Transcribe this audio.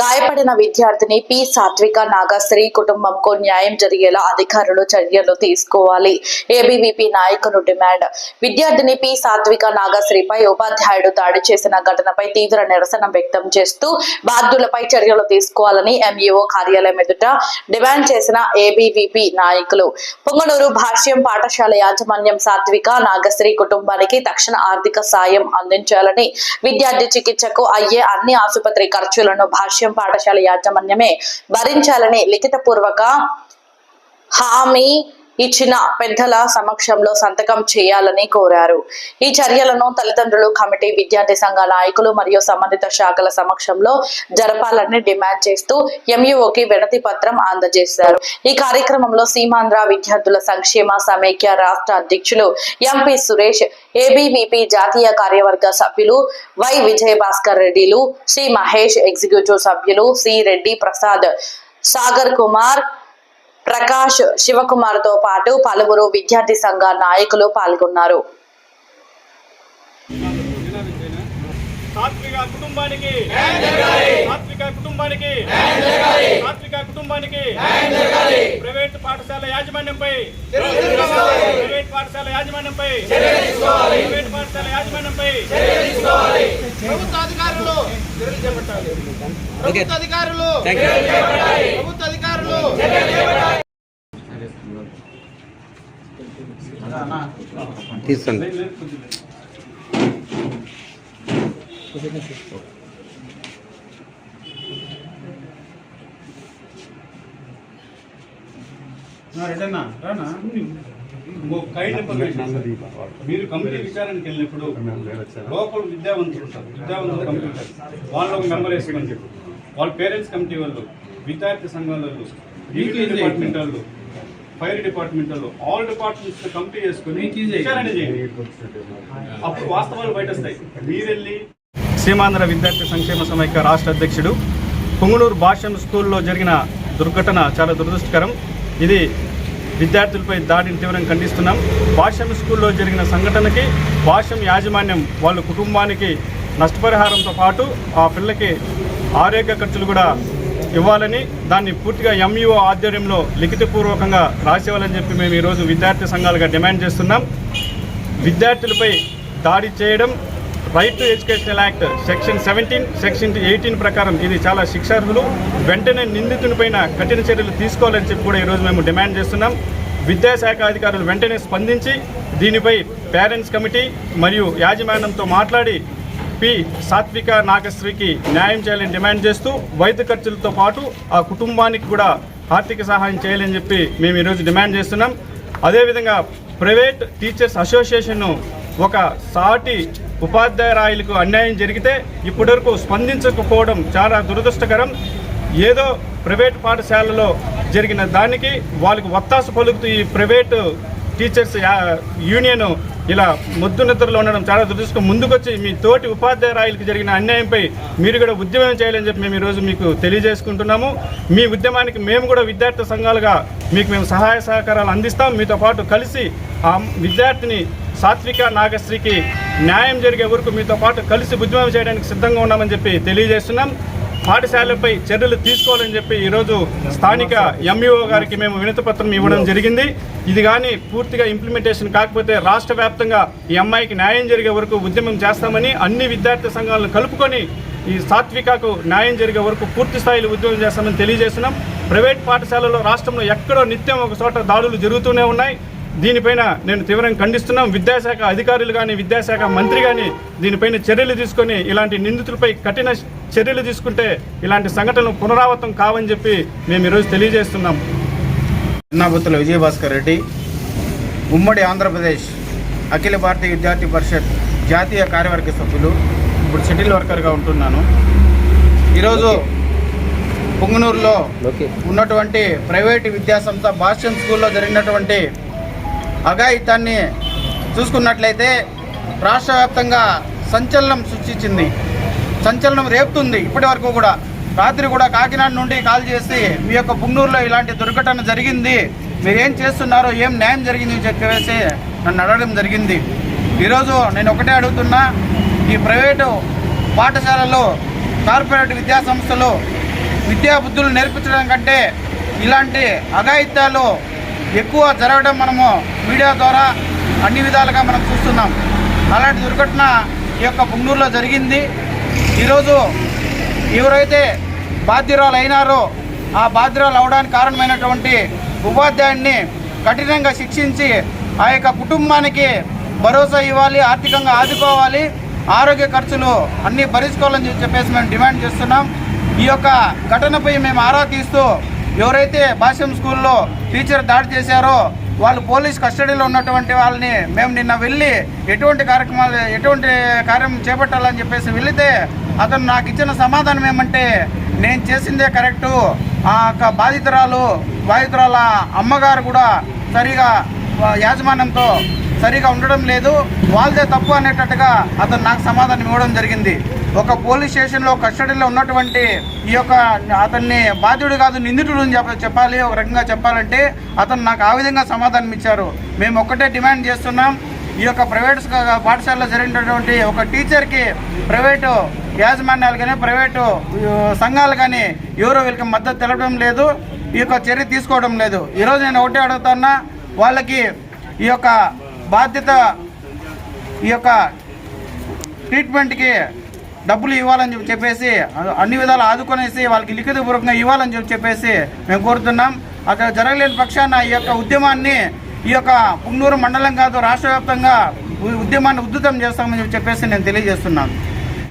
గాయపడిన విద్యార్థిని పి. సాత్విక నాగశ్రీ కుటుంబంకు న్యాయం జరిగేలా అధికారులు చర్యలు తీసుకోవాలి. ఏబీవీపీ నాయకులు డిమాండ్. విద్యార్థిని పి. సాత్విక నాగశ్రీపై ఉపాధ్యాయుడు దాడి చేసిన ఘటనపై తీవ్ర నిరసన వ్యక్తం చేస్తూ బాధ్యులపై చర్యలు తీసుకోవాలని ఎంఈఓ కార్యాలయం ఎదుట డిమాండ్ చేసిన ఏబీవీపీ నాయకులు. పొంగనూరు భాష్యం పాఠశాల యాజమాన్యం సాత్విక నాగశ్రీ కుటుంబానికి తక్షణ ఆర్థిక సాయం అందించాలని విద్యార్థి చికిత్సకు అయ్యే అన్ని ఆసుపత్రి ఖర్చులను భాష్యం పాఠశాల యాజమాన్యమే భరించాలని లిఖితపూర్వక హామీ ఇచ్చిన పెద్దల సమక్షంలో సంతకం చేయాలని కోరారు. ఈ చర్యలను తల్లిదండ్రులు కమిటీ విద్యార్థి సంఘ నాయకులు మరియు సంబంధిత శాఖల సమక్షంలో జరపాలని డిమాండ్ చేస్తూ ఎంయుఓకి వినతి పత్రం అందజేశారు. ఈ కార్యక్రమంలో సీమాంధ్ర విద్యార్థుల సంక్షేమ సమైక్య రాష్ట్ర అధ్యక్షులు ఎంపీ సురేష్ ఏబీవీపీ జాతీయ కార్యవర్గ సభ్యులు వై విజయ భాస్కర్ రెడ్డిలు శ్రీ మహేష్ ఎగ్జిక్యూటివ్ సభ్యులు సి రెడ్డి ప్రసాద్ సాగర్ కుమార్ ప్రకాష్ శివకుమార్తో పాటు పలువురు విద్యార్థి సంఘ నాయకులు పాల్గొన్నారు. సాత్విక కుటుంబానికి. సాత్విక కుటుంబానికి. సాత్విక కుటుంబానికి. ప్రైవేట్ పాఠశాల యాజమాన్యంపై. ప్రైవేట్ పాఠశాల యాజమాన్యంపై. ప్రైవేట్ పాఠశాల యాజమాన్యంపై. అధికారులు. ప్రభుత్వ అధికారులు. ప్రభుత్వ అధికారులు. తీసుకోండి. మీరు కమిటీ విచారణకి వెళ్ళినప్పుడు లోపల విద్యావంతులు ఉంటారు విద్యావంతులు కమిటీ ఉంటారు వాళ్ళు ఒక మెంబర్ వేసుకొని చెప్పు. వాళ్ళ పేరెంట్స్ కమిటీ వాళ్ళు విద్యార్థి సంఘాల వాళ్ళు డిపార్ట్మెంట్ వాళ్ళు. ఫైర్ డిపార్ట్మెంట్ వాళ్ళు ఆల్ డిపార్ట్మెంట్స్ కమిటీ చేసుకుని విచారణ చేయండి. అప్పుడు వాస్తవాలు బయట వస్తాయి మీరెళ్ళి సీమాంధ్ర విద్యార్థి సంక్షేమ సమైక్య రాష్ట్ర అధ్యక్షుడు పొంగునూరు భాష్యం స్కూల్లో జరిగిన దుర్ఘటన చాలా దురదృష్టకరం. ఇది విద్యార్థులపై దాడిని తీవ్రంగా ఖండిస్తున్నాం. భాష్యం స్కూల్లో జరిగిన సంఘటనకి భాష్యం యాజమాన్యం వాళ్ళ కుటుంబానికి నష్టపరిహారంతో పాటు ఆ పిల్లకి ఆరోగ్య ఖర్చులు కూడా ఇవ్వాలని దాన్ని పూర్తిగా ఎంఈఓ ఆధ్వర్యంలో లిఖితపూర్వకంగా రాసేవాలని చెప్పి మేము ఈరోజు విద్యార్థి సంఘాలుగా డిమాండ్ చేస్తున్నాం. విద్యార్థులపై దాడి చేయడం right to educational act section seventeen section eighteen ప్రకారం ఇది చాలా శిక్షార్హులు. వెంటనే నిందితునిపైన కఠిన చర్యలు తీసుకోవాలని చెప్పి కూడా ఈరోజు మేము డిమాండ్ చేస్తున్నాం. విద్యాశాఖ అధికారులు వెంటనే స్పందించి దీనిపై పేరెంట్స్ కమిటీ మరియు యాజమాన్యంతో మాట్లాడి పి సాత్విక నాగశ్రీకి న్యాయం చేయాలని డిమాండ్ చేస్తూ వైద్య ఖర్చులతో పాటు ఆ కుటుంబానికి కూడా ఆర్థిక సహాయం చేయాలని చెప్పి మేము ఈరోజు డిమాండ్ చేస్తున్నాం. అదేవిధంగా ప్రైవేట్ టీచర్స్ అసోసియేషన్ ఒక సాటి ఉపాధ్యాయురాయులకు అన్యాయం జరిగితే ఇప్పటివరకు స్పందించకపోవడం చాలా దురదృష్టకరం. ఏదో ప్రైవేట్ పాఠశాలలో జరిగిన దానికి వాళ్ళకి వత్తాసు పలుకుతూ ఈ ప్రైవేటు టీచర్స్ యూనియను యూనియన్ ఇలా ముద్దు నిద్రలో ఉండడం చాలా దురదృష్టం. ముందుకొచ్చి మీ తోటి ఉపాధ్యాయురాయలకు జరిగిన అన్యాయంపై మీరు కూడా ఉద్యమం చేయాలని చెప్పి మేము ఈరోజు మీకు తెలియజేసుకుంటున్నాము. మీ ఉద్యమానికి మేము కూడా విద్యార్థి సంఘాలుగా మీకు మేము సహాయ సహకారాలు అందిస్తాం. మీతో పాటు కలిసి ఆ విద్యార్థిని సాత్విక నాగశ్రీకి న్యాయం జరిగే వరకు మీతో పాటు కలిసి ఉద్యమం చేయడానికి సిద్ధంగా ఉన్నామని చెప్పి తెలియజేస్తున్నాం. పాఠశాలపై చర్యలు తీసుకోవాలని చెప్పి ఈరోజు స్థానిక ఎంఈఓ గారికి మేము వినతిపత్రం ఇవ్వడం జరిగింది. ఇది కానీ పూర్తిగా ఇంప్లిమెంటేషన్ కాకపోతే రాష్ట్ర వ్యాప్తంగా ఈ అమ్మాయికి న్యాయం జరిగే వరకు ఉద్యమం చేస్తామని అన్ని విద్యార్థి సంఘాలను కలుపుకొని ఈ సాత్వికకు న్యాయం జరిగే వరకు పూర్తి స్థాయిలో ఉద్యమం చేస్తామని తెలియజేస్తున్నాం. ప్రైవేట్ పాఠశాలలో రాష్ట్రంలో ఎక్కడో నిత్యం ఒక చోట దాడులు జరుగుతూనే ఉన్నాయి. దీనిపైన నేను తీవ్రంగా ఖండిస్తున్నాం. విద్యాశాఖ అధికారులు కానీ విద్యాశాఖ మంత్రి కానీ దీనిపైన చర్యలు తీసుకొని ఇలాంటి నిందితులపై కఠిన చర్యలు తీసుకుంటే ఇలాంటి సంఘటనలు పునరావృతం కావని చెప్పి మేము ఈరోజు తెలియజేస్తున్నాం. చిన్నాబుత్తుల విజయభాస్కర్ రెడ్డి ఉమ్మడి ఆంధ్రప్రదేశ్ అఖిల భారతీయ విద్యార్థి పరిషత్ జాతీయ కార్యవర్గ సభ్యులు ఇప్పుడు షటిల్ వర్కర్గా ఉంటున్నాను. ఈరోజు పుంగనూరులో ఉన్నటువంటి ప్రైవేటు విద్యాసంస్థ భాష్యం స్కూల్లో జరిగినటువంటి అఘాయితాన్ని చూసుకున్నట్లయితే రాష్ట్ర వ్యాప్తంగా సంచలనం సృష్టించింది. సంచలనం రేపుతుంది ఇప్పటి వరకు కూడా. రాత్రి కూడా కాకినాడ నుండి కాల్ చేసి మీ యొక్క పుంగూరులో ఇలాంటి దుర్ఘటన జరిగింది. మీరు ఏం చేస్తున్నారో ఏం న్యాయం జరిగింది చెప్పేసి నన్ను అడగడం జరిగింది. ఈరోజు నేను ఒకటే అడుగుతున్నా ఈ ప్రైవేటు పాఠశాలలో కార్పొరేట్ విద్యాసంస్థలు విద్యాబుద్ధులు నేర్పించడం కంటే ఇలాంటి అఘాయిత్యాలు ఎక్కువ జరగడం మనము మీడియా ద్వారా అన్ని విధాలుగా మనం చూస్తున్నాం. అలాంటి దుర్ఘటన ఈ యొక్క పుంగూరులో జరిగింది. ఈరోజు ఎవరైతే బాధ్యురాలు అయినారో ఆ బాధ్యురాలు అవడానికి కారణమైనటువంటి ఉపాధ్యాయుడిని కఠినంగా శిక్షించి ఆ యొక్క కుటుంబానికి భరోసా ఇవ్వాలి ఆర్థికంగా ఆదుకోవాలి ఆరోగ్య ఖర్చులు అన్నీ భరించుకోవాలని చెప్పేసి మేము డిమాండ్ చేస్తున్నాం. ఈ యొక్క ఘటనపై మేము ఆరా తీస్తూ ఎవరైతే భాష్యం స్కూల్లో టీచర్ దాడి చేశారో వాళ్ళు పోలీస్ కస్టడీలో ఉన్నటువంటి వాళ్ళని మేము నిన్న వెళ్ళి ఎటువంటి కార్యక్రమాలు ఎటువంటి కార్యం చేపట్టాలని చెప్పేసి వెళితే అతను నాకు ఇచ్చిన సమాధానం ఏమంటే నేను చేసిందే కరెక్టు. ఆ యొక్క బాధితురాలు బాధితురాల అమ్మగారు కూడా సరిగా యాజమాన్యంతో సరిగా ఉండడం లేదు. వాళ్ళదే తప్పు అనేటట్టుగా అతను నాకు సమాధానం ఇవ్వడం జరిగింది. ఒక పోలీస్ స్టేషన్లో కస్టడీలో ఉన్నటువంటి ఈ యొక్క అతన్ని బాధ్యుడు కాదు నిందితుడు అని చెప్ప చెప్పాలి. ఒక రకంగా చెప్పాలంటే అతను నాకు ఆ విధంగా సమాధానం ఇచ్చారు. మేము ఒక్కటే డిమాండ్ చేస్తున్నాం. ఈ యొక్క ప్రైవేట్ పాఠశాలలో జరిగినటువంటి ఒక టీచర్కి ప్రైవేటు యాజమాన్యాలు కానీ ప్రైవేటు సంఘాలు కానీ ఎవరో వీళ్ళకి మద్దతు తెలపడం లేదు. ఈ యొక్క చర్య తీసుకోవడం లేదు. ఈరోజు నేను ఒకటే అడుగుతున్నా వాళ్ళకి ఈ యొక్క బాధ్యత ఈ యొక్క ట్రీట్మెంట్కి డబ్బులు ఇవ్వాలని చెప్పి చెప్పేసి అన్ని విధాలు ఆదుకొనేసి వాళ్ళకి లిఖితపూర్వకంగా ఇవ్వాలని చెప్పి చెప్పేసి మేము కోరుతున్నాం. అక్కడ జరగలేని పక్షాన ఈ యొక్క ఉద్యమాన్ని ఈ యొక్క పుంగూరు మండలం కాదు రాష్ట్ర వ్యాప్తంగా ఉద్యమాన్ని ఉద్ధృతం చేస్తామని చెప్పి చెప్పేసి నేను తెలియజేస్తున్నాను.